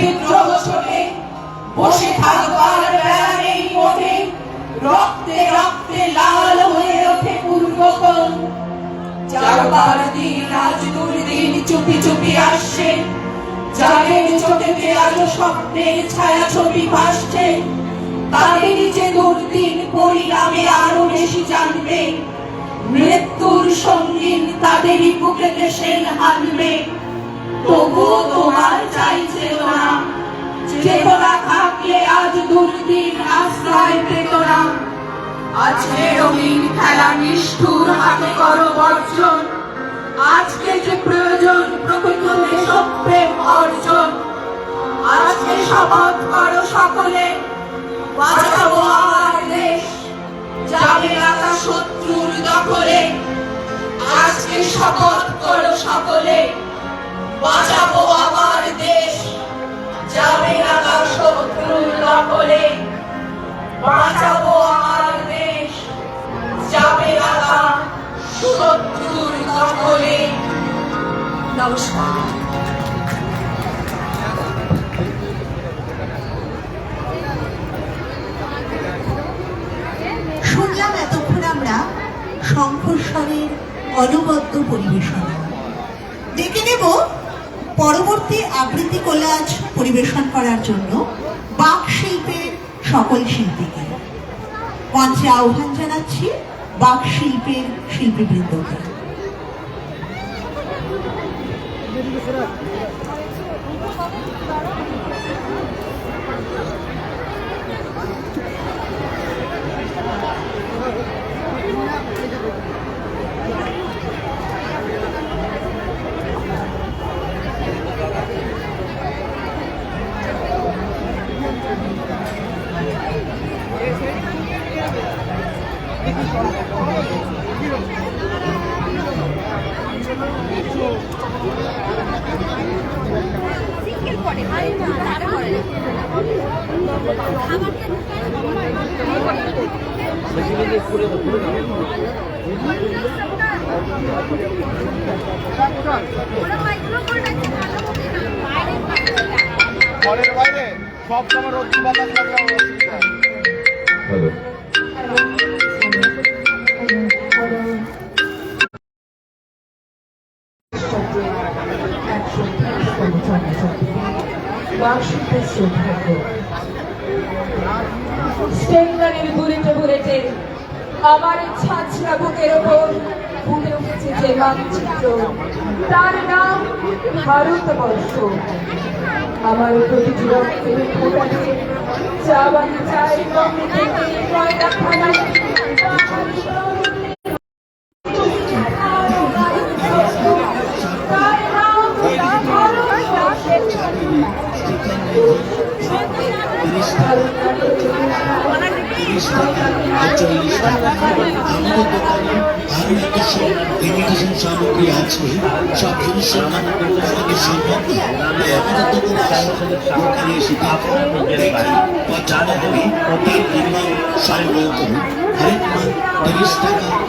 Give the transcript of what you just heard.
বিদ্রোহ ভাসছে, তাদের যে দুর্দিন পরিণামে আরও বেশি জানবে। মৃত্যুর সঙ্গীন তাদেরই বুকে দেশের হানবে। তবুও তোমার চাইছে চেতনা থাকলে আজ দুর্দিন আশ্রয় পেত না। আজকে রঙিন খেলা নিষ্ঠুর হাতে বর্জন। আজকে যে প্রয়োজন প্রকৃত দেশপ্রেম অর্জন। আজকে শপথ করো সকলে, বাঁচাবো দেশ। যাবে না শত্রুর দখলে। আজকে শপথ করো সকলে, বাঁচাবো দখলে বাঁচাবো আমার দেশ। যাবে শত্রুর দখলে। নমস্কার। শুনলাম এতক্ষণ আমরা শঙ্খস্বরের অনবদ্য পরিবেশনা। ডেকে নেব পরবর্তী আবৃত্তি কোলাজ পরিবেশন করার জন্য বাক শিল্পের সকল শিল্পীকে। মঞ্চে আহ্বান জানাচ্ছি বাক শিল্পের শিল্পীবৃন্দকে। Thank পড়ে আরে না আরে পড়ে ওরা মাইক্রোফোন আছে ভালো হবে না বাইরে ঘরের বাইরে সব সময় রোদ বাতাস আমার অসুবিধা হয়। স্টেঙ্গারের বুলেটে বুলেটে আমার ছাছরা বুকের ওপর ফুটে উঠেছে যে মানচিত্র। তার নাম ভারতবর্ষ। আমার প্রতিটি রক্তের ফোটাতে চাবানি চাই। কমে থেকে কয়টা খানা চল্লিশ টাকা আমাদের দোকানে আরও একটা সব ইমিটেশন সামগ্রী আছে সব জিনিস আমাদের সম্ভব না তাই আমাদের দোকানে তিরিশ টাকা